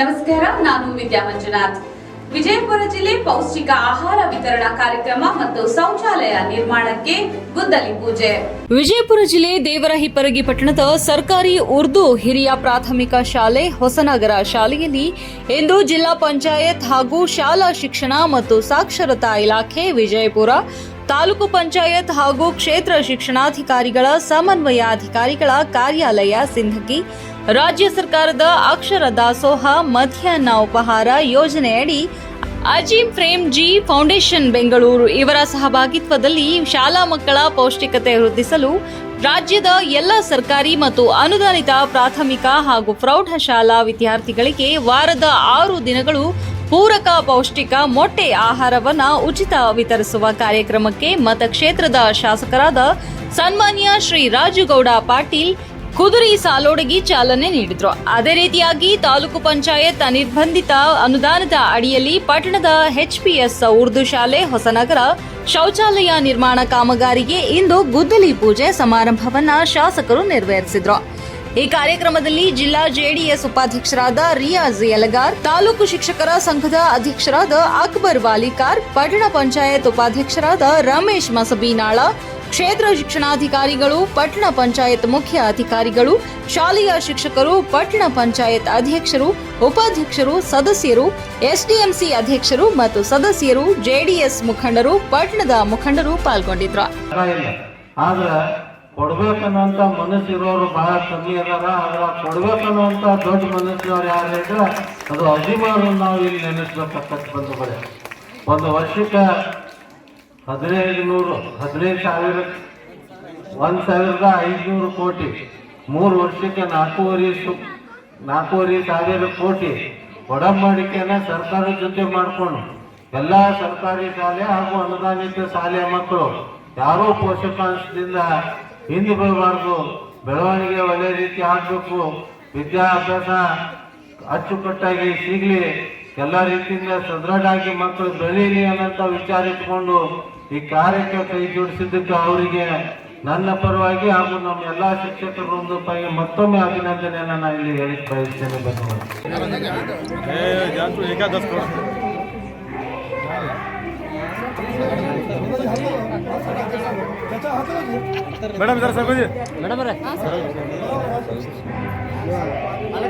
ನಮಸ್ಕಾರ, ನಾನು ವಿದ್ಯಾ ಮಂಜುನಾಥ್. ವಿಜಯಪುರ ಜಿಲ್ಲೆ ಪೌಷ್ಟಿಕ ಆಹಾರ ವಿತರಣಾ ಕಾರ್ಯಕ್ರಮ ಮತ್ತು ಶೌಚಾಲಯ ನಿರ್ಮಾಣಕ್ಕೆ ಗುದ್ದಲಿ ಪೂಜೆ. ವಿಜಯಪುರ ಜಿಲ್ಲೆ ದೇವರಹಿಪ್ಪರಗಿ ಪಟ್ಟಣದ ಸರ್ಕಾರಿ ಉರ್ದು ಹಿರಿಯ ಪ್ರಾಥಮಿಕ ಶಾಲೆ ಹೊಸನಗರ ಶಾಲೆಯಲ್ಲಿ ಇಂದು ಜಿಲ್ಲಾ ಪಂಚಾಯತ್ ಹಾಗೂ ಶಾಲಾ ಶಿಕ್ಷಣ ಮತ್ತು ಸಾಕ್ಷರತಾ ಇಲಾಖೆ ವಿಜಯಪುರ, ತಾಲೂಕು ಪಂಚಾಯತ್ ಹಾಗೂ ಕ್ಷೇತ್ರ ಶಿಕ್ಷಣಾಧಿಕಾರಿಗಳ ಸಮನ್ವಯಾಧಿಕಾರಿಗಳ ಕಾರ್ಯಾಲಯ ಸಿಂಧಗಿ ರಾಜ್ಯ ಸರ್ಕಾರದ ಅಕ್ಷರ ದಾಸೋಹ, ಮಧ್ಯಾಹ್ನ ಉಪಹಾರ ಯೋಜನೆಯಡಿ ಅಜೀಂ ಪ್ರೇಮ್ ಜಿ ಫೌಂಡೇಶನ್ ಬೆಂಗಳೂರು. ಇವರ ಸಹಭಾಗಿತ್ವದಲ್ಲಿ ಶಾಲಾ ಮಕ್ಕಳ ಪೌಷ್ಟಿಕತೆ ವೃದ್ಧಿಸಲು ರಾಜ್ಯದ ಎಲ್ಲ ಸರ್ಕಾರಿ ಮತ್ತು ಅನುದಾನಿತ ಪ್ರಾಥಮಿಕ ಹಾಗೂ ಪ್ರೌಢಶಾಲಾ ವಿದ್ಯಾರ್ಥಿಗಳಿಗೆ ವಾರದ ಆರು ದಿನಗಳು ಪೂರಕ ಪೌಷ್ಟಿಕ ಮೊಟ್ಟೆ ಆಹಾರವನ್ನು ಉಚಿತ ವಿತರಿಸುವ ಕಾರ್ಯಕ್ರಮಕ್ಕೆ ಮತಕ್ಷೇತ್ರದ ಶಾಸಕರಾದ ಸನ್ಮಾನ್ಯ ಶ್ರೀ ರಾಜುಗೌಡ ಪಾಟೀಲ್ ಕುದುರಿ ಸಾಲೋಡಗಿ ಚಾಲನೆ ನೀಡಿದ್ರು. ಅದೇ ರೀತಿಯಾಗಿ ತಾಲೂಕು ಪಂಚಾಯತ್ ನಿರ್ಬಂಧಿತ ಅನುದಾನದ ಅಡಿಯಲ್ಲಿ ಪಟ್ಟಣದ ಎಚ್ಪಿಎಸ್ ಉರ್ದು ಶಾಲೆ, ಹೊಸನಗರ ಶೌಚಾಲಯ ನಿರ್ಮಾಣ ಕಾಮಗಾರಿಗೆ ಇಂದು ಗುದ್ದಲಿ ಪೂಜೆ ಸಮಾರಂಭವನ್ನ ಶಾಸಕರು ನೆರವೇರಿಸಿದ್ರು. ಈ ಕಾರ್ಯಕ್ರಮದಲ್ಲಿ ಜಿಲ್ಲಾ ಜೆಡಿಎಸ್ ಉಪಾಧ್ಯಕ್ಷರಾದ ರಿಯಾಜ್ ಯಲಗಾರ್, ತಾಲೂಕು ಶಿಕ್ಷಕರ ಸಂಘದ ಅಧ್ಯಕ್ಷರಾದ ಅಕ್ಬರ್ ವಾಲಿಕಾರ್, ಪಟ್ಟಣ ಪಂಚಾಯತ್ ಉಪಾಧ್ಯಕ್ಷರಾದ ರಮೇಶ್ ಮಸಬೀನಾಳ ಕ್ಷೇತ್ರ ಶಿಕ್ಷಣಾಧಿಕಾರಿಗಳು ಪಟ್ಟಣ ಪಂಚಾಯತ್ ಮುಖ್ಯ ಅಧಿಕಾರಿಗಳು, ಶಾಲೆಯ ಶಿಕ್ಷಕರು ಪಟ್ಟಣ ಪಂಚಾಯತ್ ಅಧ್ಯಕ್ಷರು, ಉಪಾಧ್ಯಕ್ಷರು, ಸದಸ್ಯರು, ಎಸ್ಡಿಎಂಸಿ ಅಧ್ಯಕ್ಷರು ಮತ್ತು ಸದಸ್ಯರು, ಜೆಡಿಎಸ್ ಮುಖಂಡರು ಪಟ್ಟಣದ ಮುಖಂಡರು ಪಾಲ್ಗೊಂಡಿದ್ರು ಕೊಡ್ಬೇಕನ್ನುವಂತ ಮನಸ್ಸಿರೋರು ಬಹಳ ಕಮ್ಮಿ ಅದಾರ. ಆದ್ರೆ ಕೊಡ್ಬೇಕನ್ನುವಂತ ದೊಡ್ಡ ಮನಸ್ಸಿನವ್ರು ಯಾರು ಇದ್ರೆ ಅದು ಅಜಿಮಾರು ನಾವು ಇಲ್ಲಿ ನೆನೆಸ್ಬೇಕಂತ ಬಂದು ಬರೆ ಒಂದು ವರ್ಷಕ್ಕೆ ಹದಿನೈದು ನೂರು ಹದಿನೈದು ಸಾವಿರ, ಒಂದು ಸಾವಿರದ ಐದುನೂರು ಕೋಟಿ, ಮೂರು ವರ್ಷಕ್ಕೆ ನಾಲ್ಕೂವರೆ ನಾಲ್ಕೂವರೆ ಸಾವಿರ ಕೋಟಿ ಒಡಂಬಡಿಕೆನ ಸರ್ಕಾರದ ಜೊತೆ ಮಾಡಿಕೊಂಡು, ಎಲ್ಲ ಸರ್ಕಾರಿ ಶಾಲೆ ಹಾಗೂ ಅನುದಾನಿತ ಶಾಲೆಯ ಮಕ್ಕಳು ಯಾರೂ ಪೋಷಕಾಂಶದಿಂದ ಹಿಂದೆ ಬರಬಾರ್ದು, ಬೆಳವಣಿಗೆ ಒಳ್ಳೆ ರೀತಿ ಆಗಬೇಕು, ವಿದ್ಯಾಭ್ಯಾಸ ಅಚ್ಚುಕಟ್ಟಾಗಿ ಸಿಗ್ಲಿ. ಎಲ್ಲ ರೀತಿಯಿಂದ ಸದೃಢಾಗಿ ಮಕ್ಕಳು ಬೆಳೀಲಿ ಅನ್ನೋಂಥ ವಿಚಾರ ಇಟ್ಕೊಂಡು ಈ ಕಾರ್ಯಕ್ಕೆ ಕೈ ಜೋಡಿಸಿದ್ದಕ್ಕೆ ಅವರಿಗೆ ನನ್ನ ಪರವಾಗಿ ಹಾಗೂ ನಮ್ಮ ಎಲ್ಲ ಶಿಕ್ಷಕರ ಪೈ ಮತ್ತೊಮ್ಮೆ ಅಭಿನಂದನೆಯನ್ನು ನಾನು ಇಲ್ಲಿ ಹೇಳಿಕ್ ಬಯಸ್ತೇನೆ ಧನ್ಯವಾದ ಮೇಡಮ್ ಇದಾರೆ అలా